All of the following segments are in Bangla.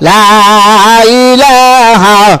لا إله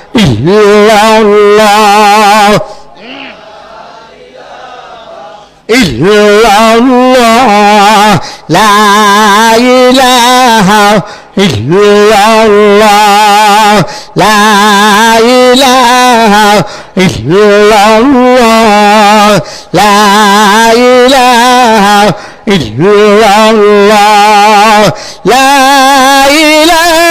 illallah illallah la ilaha illallah la ilaha illallah la ilaha illallah la ilaha